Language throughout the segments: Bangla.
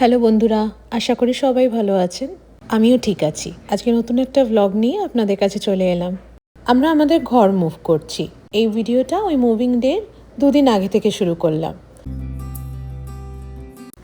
হ্যালো বন্ধুরা, আশা করি সবাই ভালো আছেন। আমিও ঠিক আছি। আজকে নতুন একটা ভ্লগ নিয়ে আপনাদের কাছে চলে এলাম। আমরা আমাদের ঘর মুভ করছি। এই ভিডিওটা ওই মুভিং ডের দুদিন আগে থেকে শুরু করলাম।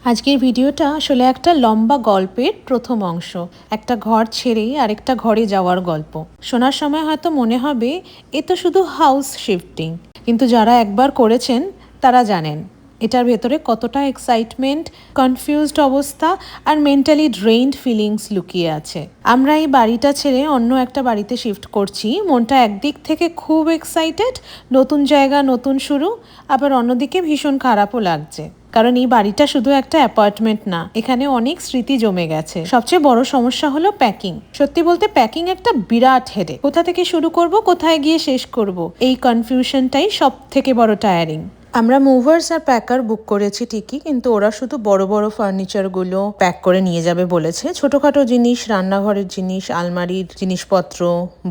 আজকের ভিডিওটা আসলে একটা লম্বা গল্পের প্রথম অংশ। একটা ঘর ছেড়ে আরেকটা ঘরে যাওয়ার গল্প। শোনার সময় হয়তো মনে হবে, এ তো শুধু হাউস শিফটিং কিন্তু যারা একবার করেছেন, তারা জানেন। এটার ভেতরে কতটা এক্সাইটমেন্ট কনফিউজড অবস্থা আর মেন্টালি ড্রেইনড ফিলিংস লুকিয়ে আছে। আমরা এই বাড়িটা ছেড়ে অন্য একটা বাড়িতে শিফট করছি। মনটা একদিক থেকে খুব এক্সাইটেড নতুন জায়গা, নতুন শুরু, আবার অন্যদিকে ভীষণ খারাপও লাগছে। কারণ এই বাড়িটা শুধু একটা অ্যাপার্টমেন্ট না, এখানে অনেক স্মৃতি জমে গেছে। সবচেয়ে বড় সমস্যা হলো প্যাকিং সত্যি বলতে প্যাকিং একটা বিরাট হেডে কোথা থেকে শুরু করব, কোথায় গিয়ে শেষ করব? এই কনফিউশনটাই সব থেকে বড় টায়ারিং আমরা মুভার্স আর প্যাকার বুক করেছি ঠিকই, কিন্তু ওরা শুধু বড় বড় ফার্নিচারগুলো প্যাক করে নিয়ে যাবে বলেছে। ছোটোখাটো জিনিস, রান্নাঘরের জিনিস, আলমারির জিনিসপত্র,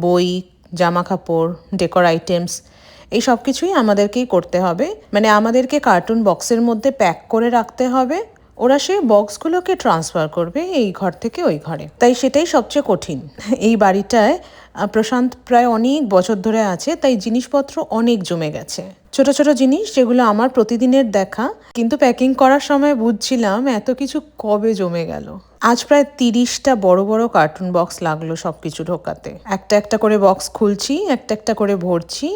বই জামা কাপড় ডেকোর আইটেমস এই সব কিছুই আমাদেরকেই করতে হবে। মানে আমাদেরকে কার্টুন বক্সের মধ্যে প্যাক করে রাখতে হবে। ওরা সেই বক্সগুলোকে ট্রান্সফার করবে এই ঘর থেকে ওই ঘরে। তাই সেটাই সবচেয়ে কঠিন। এই বাড়িটায় প্রশান্ত প্রায় অনেক বছর ধরে আছে, তাই জিনিসপত্র অনেক জমে গেছে। ছোট ছোট জিনিস যেগুলো আমার প্রতিদিনের দেখা, কিন্তু প্যাকিং করার সময় বুঝছিলাম এত কিছু কবে জমে গেল। আজ প্রায় তিরিশটা বড় বড় কার্টুন বক্স লাগল সব কিছু ঢোকাতে। একটা একটা করে বক্স খুলছি, একটা একটা করে ভরছি,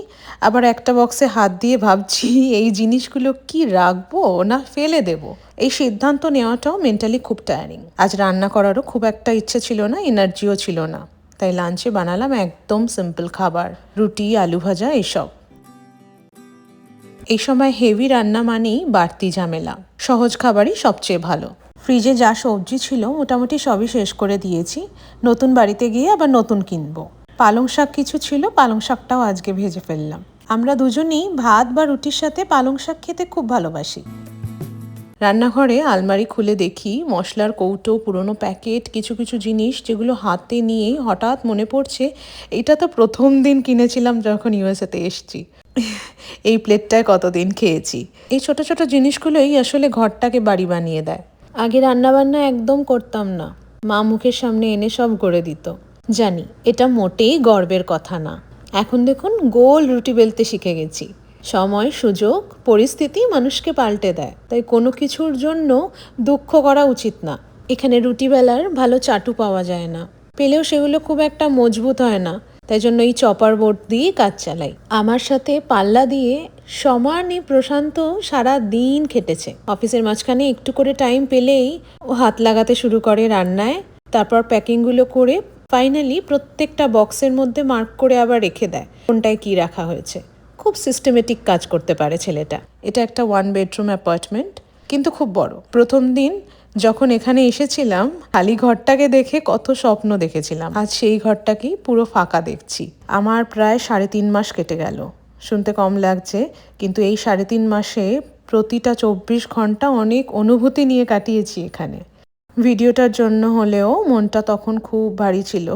আবার একটা বক্সে হাত দিয়ে ভাবছি, এই জিনিসগুলো কি রাখব না ফেলে দেব? এই সিদ্ধান্ত নেওয়াটাও মেন্টালি খুব টায়ারিং আজ রান্না করারও খুব একটা ইচ্ছে ছিল না এনার্জিও ছিল না। তাই লাঞ্চে বানালাম একদম সিম্পল খাবার, রুটি, আলু ভাজা, এসব। এই সময় হেভি রান্না মানেই বাড়তি ঝামেলা। সহজ খাবারই সবচেয়ে ভালো। ফ্রিজে যা সবজি ছিল মোটামুটি সবই শেষ করে দিয়েছি। নতুন বাড়িতে গিয়ে আবার নতুন কিনবো। পালং শাক কিছু ছিল, পালং শাকটাও আজকে ভেজে ফেললাম। আমরা দুজনেই ভাত বা রুটির সাথে পালং শাক খেতে খুব ভালোবাসি। রান্নাঘরে আলমারি খুলে দেখি, মশলার কৌটো, পুরনো প্যাকেট, কিছু কিছু জিনিস যেগুলো হাতে নিয়েই হঠাৎ মনে পড়ছে, এটা তো প্রথম দিন কিনেছিলাম যখন ইউএসএতে এসছি। এই প্লেটটায় কতদিন খেয়েছি? এই ছোট ছোট জিনিসগুলোই আসলে ঘরটাকে বাড়ি বানিয়ে দেয়। আগে রান্নাবান্না একদম করতাম না। মা মুখের সামনে এনে সব গড়ে দিত। জানি, এটা মোটেই গর্বের কথা না। এখন দেখুন, গোল রুটি বেলতে শিখে গেছি। সময়, সুযোগ, পরিস্থিতি মানুষকে পাল্টে দেয়। তাই কোনো কিছুর জন্য দুঃখ করা উচিত না। এখানে রুটি বেলার ভালো চাটু পাওয়া যায় না। পেলেও সেগুলো খুব একটা মজবুত হয় না। তাই জন্য এই চপার বোর্ড দিয়েই কাজ চালাই। আমার সাথে পাল্লা দিয়ে সমানই প্রশান্ত সারা দিন খেটেছে। অফিসের মাঝখানে একটু করে টাইম পেলেই ও হাত লাগাতে শুরু করে রান্নায়। তারপর প্যাকিংগুলো করে ফাইনালি প্রত্যেকটা বক্সের মধ্যে মার্ক করে আবার রেখে দেয়। কোনটায় কি রাখা হয়েছে? খুব সিস্টেমেটিক কাজ করতে পারে ছেলেটা। এটা একটা ওয়ান বেডরুম অ্যাপার্টমেন্ট কিন্তু খুব বড়। প্রথম দিন যখন এখানে এসেছিলাম, খালি ঘরটাকে দেখে কত স্বপ্ন দেখেছিলাম। আজ সেই ঘরটাকেই পুরো ফাঁকা দেখছি। আমার প্রায় সাড়ে তিন মাস কেটে গেল। শুনতে কম লাগছে, কিন্তু এই সাড়ে তিন মাসে প্রতিটা চব্বিশ ঘণ্টা অনেক অনুভূতি নিয়ে কাটিয়েছি এখানে। ভিডিওটার জন্য হলেও মনটা তখন খুব ভারী ছিল।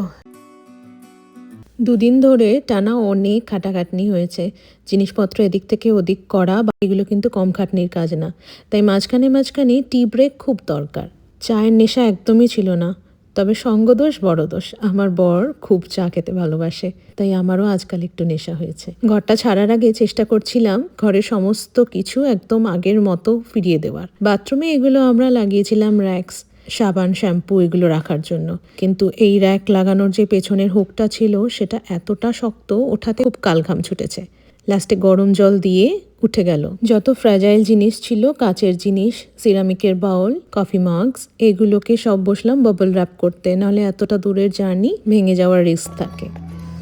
দুদিন ধরে টানা অনেক খাটাখাটনি হয়েছে। জিনিসপত্র এদিক থেকে ওদিক করা বা এগুলো কিন্তু কম খাটনির কাজ না। তাই মাঝখানে মাঝখানে টি ব্রেক খুব দরকার। চায়ের নেশা একদমই ছিল না। তবে সঙ্গদোষ বড় দোষ আমার বর খুব চা খেতে ভালোবাসে, তাই আমারও আজকাল একটু নেশা হয়েছে। ঘরটা ছাড়ার আগে চেষ্টা করছিলাম ঘরের সমস্ত কিছু একদম আগের মতো ফিরিয়ে দেওয়ার। বাথরুমে এগুলো আমরা লাগিয়েছিলাম র্যাক্স, সাবান, শ্যাম্পু এগুলো রাখার জন্য। কিন্তু এই র্যাক লাগানোর যে পেছনের হুকটা ছিল, সেটা এতটা শক্ত, ওঠাতে খুব কালঘাম ছুটেছে। লাস্টে গরম জল দিয়ে উঠে গেল। যত ফ্র্যাজাইল জিনিস ছিল কাচের জিনিস সিরামিকের বাউল কফি মাগস এগুলোকে সব বসলাম বাবল র্যাপ করতে। নাহলে এতটা দূরের জার্নি ভেঙে যাওয়ার রিস্ক থাকে।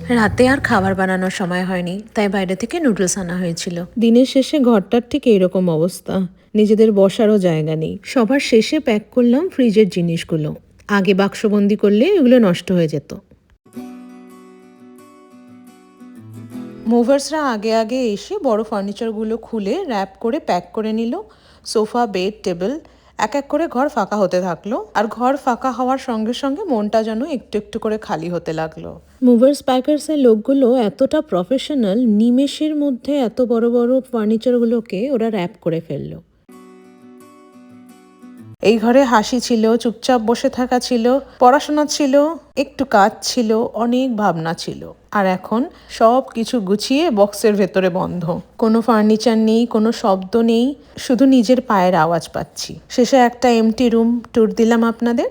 রাতে আর খাবার বানানোর সময় হয়নি তাই বাইরে থেকে নুডলস আনা হয়েছিল। দিনের শেষে ঘরটার ঠিক এইরকম অবস্থা। নিজেদের বসারও জায়গা নেই। সবার শেষে প্যাক করলাম ফ্রিজের জিনিসগুলো। আগে বাক্সবন্দি করলে এগুলো নষ্ট হয়ে যেত। মুভার্সরা আগে আগে এসে বড় ফার্নিচারগুলো খুলে র্যাপ করে প্যাক করে নিল। সোফা, বেড, টেবিল এক এক করে ঘর ফাঁকা হতে থাকল। আর ঘর ফাঁকা হওয়ার সঙ্গে সঙ্গে মনটা যেন একটু একটু করে খালি হতে লাগল। মুভার্স প্যাকার্সের লোকগুলো এতটা প্রফেশনাল, নিমেষের মধ্যে এত বড় বড় ফার্নিচারগুলোকে ওরা র্যাপ করে ফেলল। এই ঘরে হাসি ছিল, চুপচাপ বসে থাকা ছিল, পড়াশোনা ছিল, একটু কাজ ছিল, অনেক ভাবনা ছিল। আর এখন সব কিছু গুছিয়ে বক্সের ভেতরে বন্ধ। কোনো ফার্নিচার নেই, কোনো শব্দ নেই, শুধু নিজের পায়ের আওয়াজ পাচ্ছি। শেষে একটা এমটি রুম ট্যুর দিলাম আপনাদের।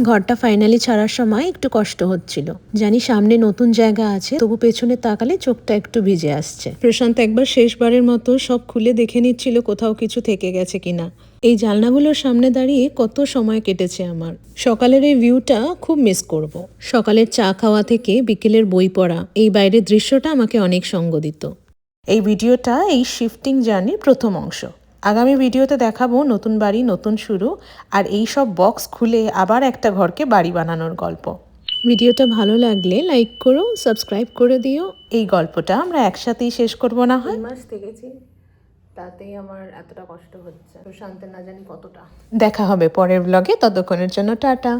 ঘরটা ফাইনালি ছাড়ার সময় একটু কষ্ট হচ্ছিল। জানি সামনে নতুন জায়গা আছে, তবু পেছনে তাকালে চোখটা একটু ভিজে আসছে। প্রশান্ত একবার শেষবারের মতো সব খুলে দেখে নিচ্ছিল কোথাও কিছু থেকে গেছে কিনা। এই জানলাগুলোর সামনে দাঁড়িয়ে কত সময় কেটেছে আমার। সকালের এই ভিউটা খুব মিস করব। সকালের চা খাওয়া থেকে বিকেলের বই পড়া, এই বাইরের দৃশ্যটা আমাকে অনেক সঙ্গ দিত। এই ভিডিওটা এই শিফটিং জার্নির প্রথম অংশ। আগামী ভিডিওতে দেখাবো নতুন বাড়ি নতুন শুরু আর এই সব বক্স খুলে আবার একটা ঘরকে বাড়ি বানানোর গল্প। ভিডিওটা ভালো লাগলে লাইক করো সাবস্ক্রাইব করে দিও। এই গল্পটা আমরা একসাথেই শেষ করব না হয়? মাস থেকেছি তাতেই আমার এতটা কষ্ট হচ্ছে। প্রশান্তের না জানি কতটা। দেখা হবে পরের ব্লগে ততক্ষণের জন্য টাটা।